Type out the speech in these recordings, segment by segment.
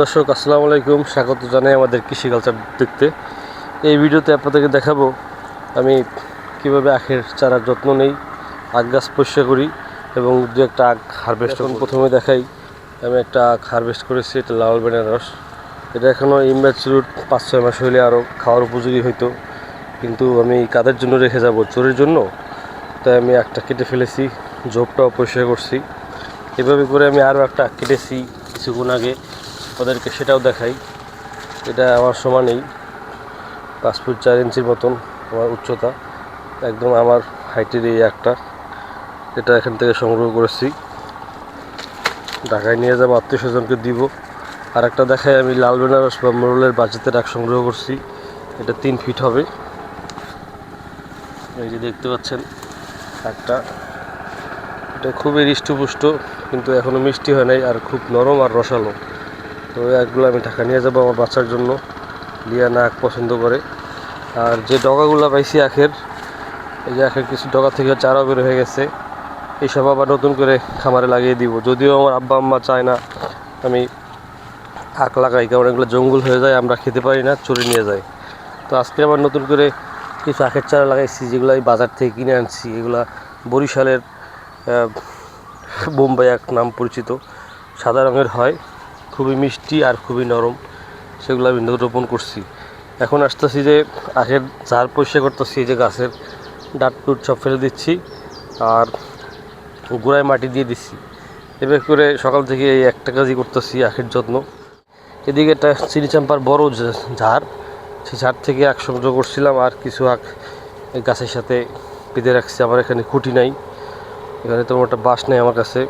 দর্শক আসসালামু আলাইকুম। স্বাগত জানাই আমাদের কৃষি কালচার দেখতে। এই ভিডিওতে আপনাদেরকে দেখাবো আমি কীভাবে আখের চারার যত্ন নেই আখ গাছ পরিষ্কার করি এবং দু একটা আখ হারভেস্ট এখন প্রথমে দেখাই আমি একটা আখ হারভেস্ট করেছি এটা লাল বেনারস। এটা এখনও ইম্যাচুর পাঁচ ছয় মাস হইলে আরও খাওয়ার উপযোগী হইতো। কিন্তু আমি কাদের জন্য রেখে যাব? চোরের জন্য? তাই আমি একটা কেটে ফেলেছি ঝোপটাও পরিষ্কার করছি। এভাবে করে আমি আরও একটা কেটেছি কিছুক্ষণ আগে। ওদেরকে সেটাও দেখাই। এটা আমার সমানেই পাঁচ ফুট চার ইঞ্চির মতন আমার উচ্চতা, একদম আমার হাইটের এই একটা। এটা এখান থেকে সংগ্রহ করেছি। ঢাকায় নিয়ে যাব, আত্মীয় স্বজনকে দিব। আর একটা দেখাই, আমি লাল বেনারস বা মোরলের বাজিতে ডাক সংগ্রহ করছি। এটা তিন ফিট হবে। এই যে দেখতে পাচ্ছেন, একটা। এটা খুবই হৃষ্টপুষ্ট, কিন্তু এখনও মিষ্টি হয় নাই আর খুব নরম আর রসালো। তো একগুলো আমি ঢাকা নিয়ে যাব আমার বাচ্চার জন্য। লিয়া না আখ পছন্দ করে। আর যে ডগাগুলো পাইছি আখের, এই যে আখের কিছু ডগা থেকে চারাও বের হয়ে গেছে। এইসব আবার নতুন করে খামারে লাগিয়ে দিব। যদিও আমার আব্বা আম্মা চায় না আমি আখ লাগাই, কারণ এগুলো জঙ্গল হয়ে যায়, আমরা খেতে পারি না, চুরি নিয়ে যাই তো আজকে আবার নতুন করে কিছু আখের চারা লাগাইছি, যেগুলো আমি বাজার থেকে কিনে আনছি। এগুলা বরিশালের বোম্বাই এক নাম পরিচিত। সাদা রঙের হয়। খুবই মিষ্টি আর খুবই নরম, সেগুলো আমি রোপণ করছি। এখন আসতেছি যে আখের ঝাড় পরিষ্কার করতেছি যে গাছের ডাট টুট সব ফেলে দিচ্ছি আর গোড়ায় মাটি দিয়ে দিচ্ছি। এভাবে করে সকাল থেকে এই একটা কাজই করতেছি আখের যত্ন। এদিকে একটা চিনি চাম্পার বড় ঝাড়, সেই ঝাড় থেকে আখ সংগ্রহ করছিলাম আর কিছু আখ গাছের সাথে বেঁধে রাখছি। আমার এখানে খুঁটি নাই, এখানে তেমন একটা বাঁশ নেই আমার কাছে,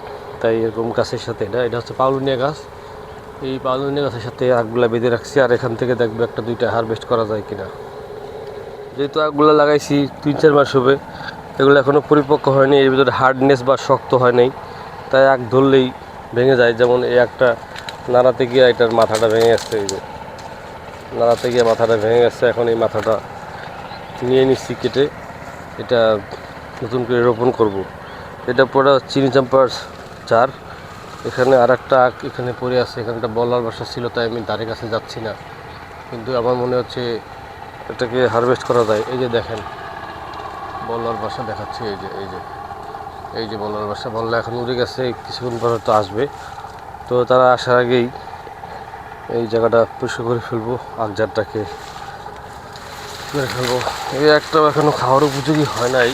তাই এরকম গাছের সাথে এটা এটা হচ্ছে পাউলুনিয়া গাছ। এই পাউলুনিয়া গাছের সাথে আগগুলা বেঁধে রাখছি আর এখান থেকে দেখব একটা দুইটা হারভেস্ট করা যায় কিনা। যেহেতু আগগুলো লাগাইছি তিন চার মাস হবে, এগুলো এখনও পরিপক্ক হয়নি, এর ভিতরে হার্ডনেস বা শক্ত হয় নাই। তাই আগ ধরলেই ভেঙে যায়, যেমন এই একটা নাড়াতে গিয়ে এটার মাথাটা ভেঙে গেছে, এই যে। নাড়াতে গিয়ে মাথাটা ভেঙে গেছে, এখন এই মাথাটা নিয়ে নিচ্ছি কেটে, এটা নতুন করে রোপণ করব। এটা পরে চিনি চাম্পার চার এখানে আর একটা আখ এখানে পড়ে আছে, এখানে একটা বলার বাসা ছিল, তাই আমি ধারে কাছে যাচ্ছি না। কিন্তু আমার মনে হচ্ছে এটাকে হারভেস্ট করা যায়। এই যে দেখেন, বলার বাসা দেখাচ্ছে, এই যে এই যে এই যে বলার বাসা। বললা এখন উড়ে গেছে, কিছুক্ষণ পর হয়তো আসবে। তো তারা আসার আগেই এই জায়গাটা পরিষ্কার করে ফেলব আগজারটাকে করে ফেলব। এই একটা এখনও খাওয়ার উপযোগী হয় নাই।